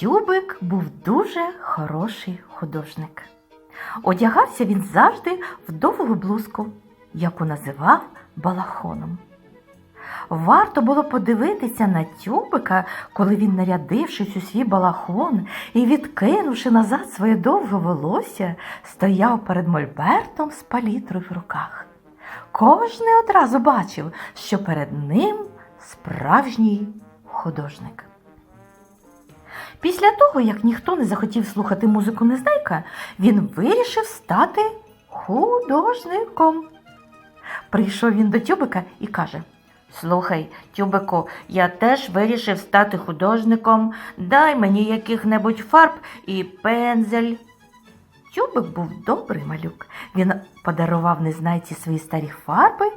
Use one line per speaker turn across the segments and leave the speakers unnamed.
Тюбик був дуже хороший художник. Одягався він завжди в довгу блузку, яку називав балахоном. Варто було подивитися на тюбика, коли він, нарядившись у свій балахон і відкинувши назад своє довге волосся, стояв перед мольбертом з палітрою в руках. Кожний одразу бачив, що перед ним справжній художник. Після того, як ніхто не захотів слухати музику Незнайка, він вирішив стати художником. Прийшов він до Тюбика і каже: Слухай, Тюбику, я теж вирішив стати художником. Дай мені яких-небудь фарб і пензель. Тюбик був добрий малюк. Він подарував незнайці свої старі фарби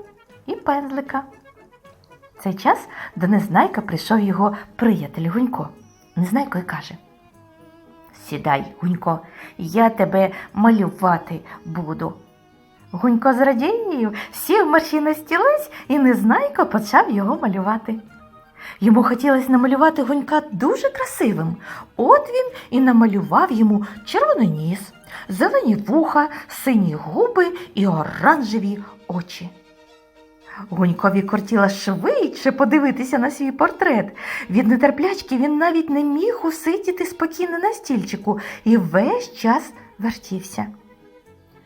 і пензлика. В цей час до Незнайка прийшов його приятель Гунько. Незнайко й каже: Сідай, Гунько, я тебе малювати буду. Гунько зрадів, сів мерщій на стілець і Незнайко почав його малювати. Йому хотілося намалювати гунька дуже красивим. От він і намалював йому червоний ніс, зелені вуха, сині губи і оранжеві очі. Гунькові кортіло швидше подивитися на свій портрет. Від нетерплячки він навіть не міг усидіти спокійно на стільчику і весь час вертівся.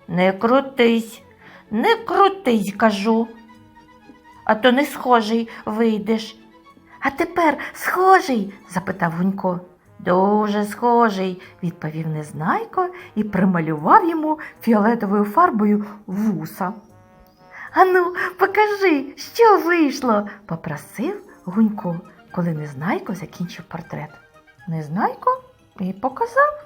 Не крутись, не крутись, кажу, а то не схожий вийдеш. А тепер схожий? запитав Гунько. Дуже схожий, відповів Незнайко і прималював йому фіолетовою фарбою вуса. Ану, покажи, що вийшло, попросив Гунько, коли Незнайко закінчив портрет. Незнайко і показав.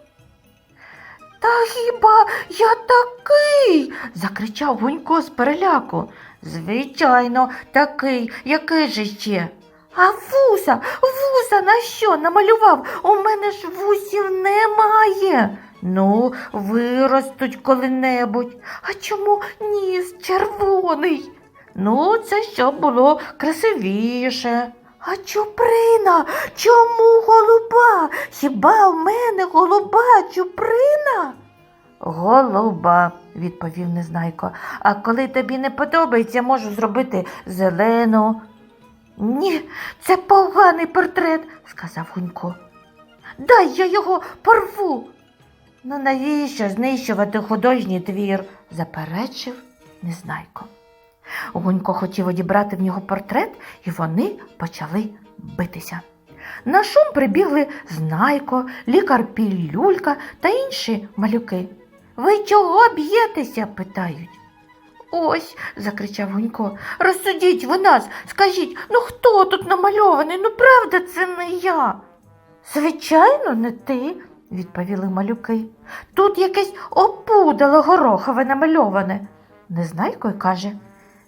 Та хіба я такий? закричав Гунько з переляку. Звичайно, такий, який же ще? А вуса, вуса на що намалював? У мене ж вусів немає. Ну, виростуть коли-небудь. А чому ніс червоний? Ну, це щоб було красивіше. А чуприна? Чому голуба? Хіба в мене голуба чуприна? Голуба, відповів Незнайко. А коли тобі не подобається, можу зробити зелену. Ні, це поганий портрет, сказав Гунько. Дай я його порву. Ну навіщо знищувати художній твір? заперечив Незнайко. Гунько хотів одібрати в нього портрет, і вони почали битися. На шум прибігли Знайко, лікар Пілюлька та інші малюки. Ви чого б'єтеся? питають. Ось, закричав Гунько, розсудіть ви нас, скажіть, ну хто тут намальований? Ну правда, це не я. Звичайно, не ти, відповіли малюки. Тут якесь опудало горохове намальоване. Незнайко й каже.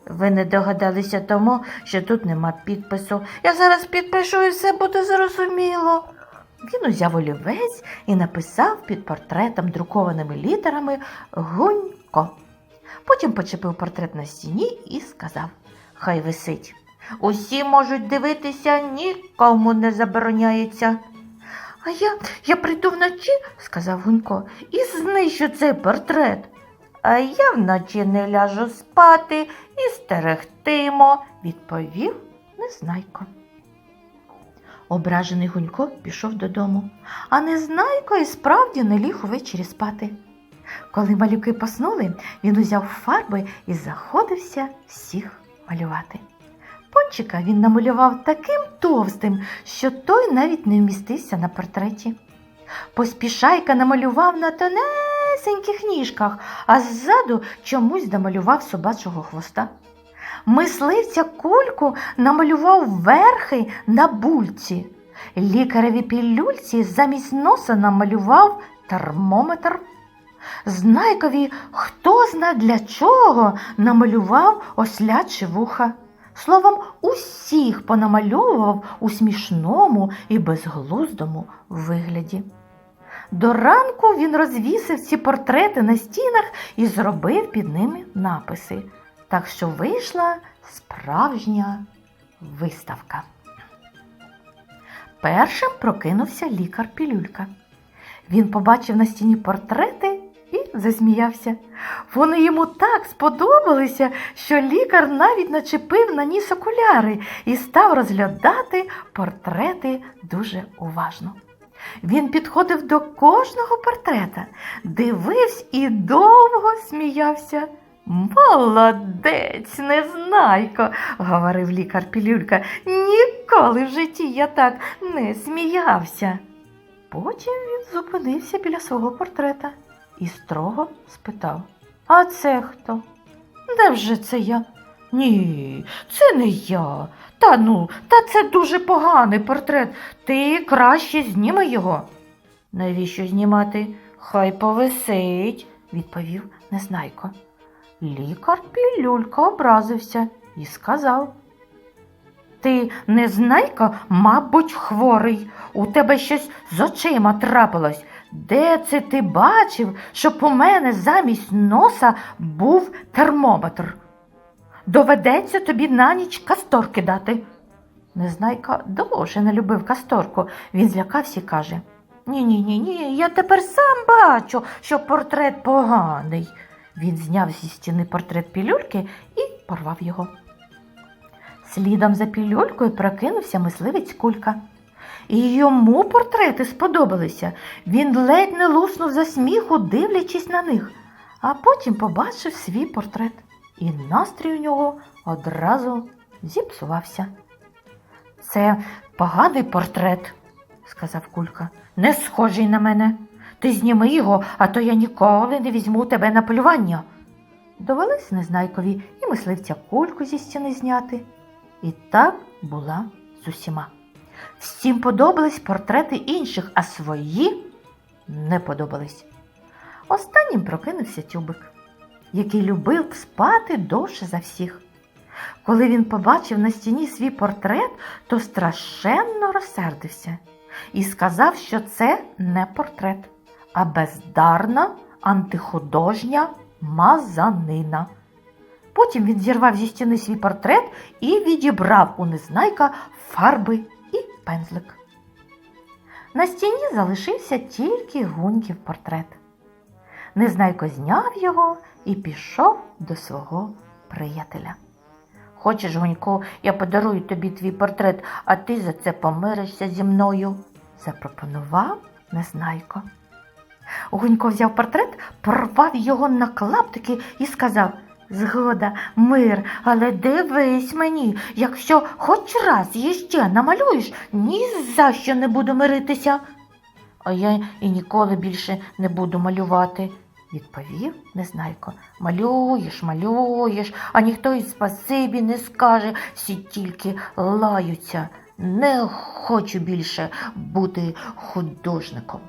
Ви не догадалися тому, що тут нема підпису. Я зараз підпишу і все буде зрозуміло. Він узяв олівець і написав під портретом друкованими літерами Гунько. Потім почепив портрет на стіні і сказав Хай висить. Усі можуть дивитися, нікому не забороняється. А я, я прийду вночі, сказав Гунько, і знищу цей портрет. А я вночі не ляжу спати і стерегтимо, відповів Незнайко. Ображений Гунько пішов додому, а Незнайко і справді не ліг увечері спати. Коли малюки поснули, він узяв фарби і заходився всіх малювати. Пончика він намалював таким товстим, що той навіть не вмістився на портреті. Поспішайка намалював на тонесеньких ніжках, а ззаду чомусь домалював собачого хвоста. Мисливця кульку намалював верхи на бульці. Лікареві пілюльці замість носа намалював термометр. Знайкові хто зна для чого намалював ослячі вуха. Словом, усіх понамальовував у смішному і безглуздому вигляді. До ранку він розвісив ці портрети на стінах і зробив під ними написи. Так що вийшла справжня виставка. Першим прокинувся лікар Пілюлька. Він побачив на стіні портрети і засміявся. Вони йому так сподобалися, що лікар навіть начепив на ніс окуляри і став розглядати портрети дуже уважно. Він підходив до кожного портрета, дивився і довго сміявся. Молодець, незнайко, говорив лікар Пілюлька. Ніколи в житті я так не сміявся. Потім він зупинився біля свого портрета і строго спитав: А це хто? Де вже це я? Ні, це не я. Та ну, та це дуже поганий портрет. Ти краще зніми його. Навіщо знімати? Хай повисить, відповів Незнайко. Лікар Пілюлька образився і сказав. Ти, Незнайко, мабуть, хворий. У тебе щось з очима трапилось. Де це ти бачив, щоб у мене замість носа був термометр? Доведеться тобі на ніч касторки дати. Незнайка дуже не любив касторку. Він злякався і каже: Ні, ні, ні, ні, я тепер сам бачу, що портрет поганий. Він зняв зі стіни портрет пілюльки і порвав його. Слідом за пілюлькою прокинувся мисливець кулька. І йому портрети сподобалися. Він ледь не луснув за сміху, дивлячись на них, а потім побачив свій портрет, і настрій у нього одразу зіпсувався. Це поганий портрет, сказав кулька, не схожий на мене. Ти зніми його, а то я ніколи не візьму тебе на полювання. Довелось незнайкові і мисливця кульку зі стіни зняти. І так була з усіма. Всім подобались портрети інших, а свої не подобались. Останнім прокинувся тюбик, який любив спати довше за всіх. Коли він побачив на стіні свій портрет, то страшенно розсердився і сказав, що це не портрет, а бездарна антихудожня мазанина. Потім він зірвав зі стіни свій портрет і відібрав у незнайка фарби пензлик. На стіні залишився тільки гуньків портрет. Незнайко зняв його і пішов до свого приятеля. Хочеш, Гунько, я подарую тобі твій портрет, а ти за це помиришся зі мною, запропонував Незнайко. Гунько взяв портрет, порвав його на клаптики і сказав Згода, мир, але дивись мені, якщо хоч раз іще намалюєш, ні за що не буду миритися. А я і ніколи більше не буду малювати, відповів Незнайко. Малюєш, малюєш, а ніхто й спасибі не скаже, всі тільки лаються. Не хочу більше бути художником.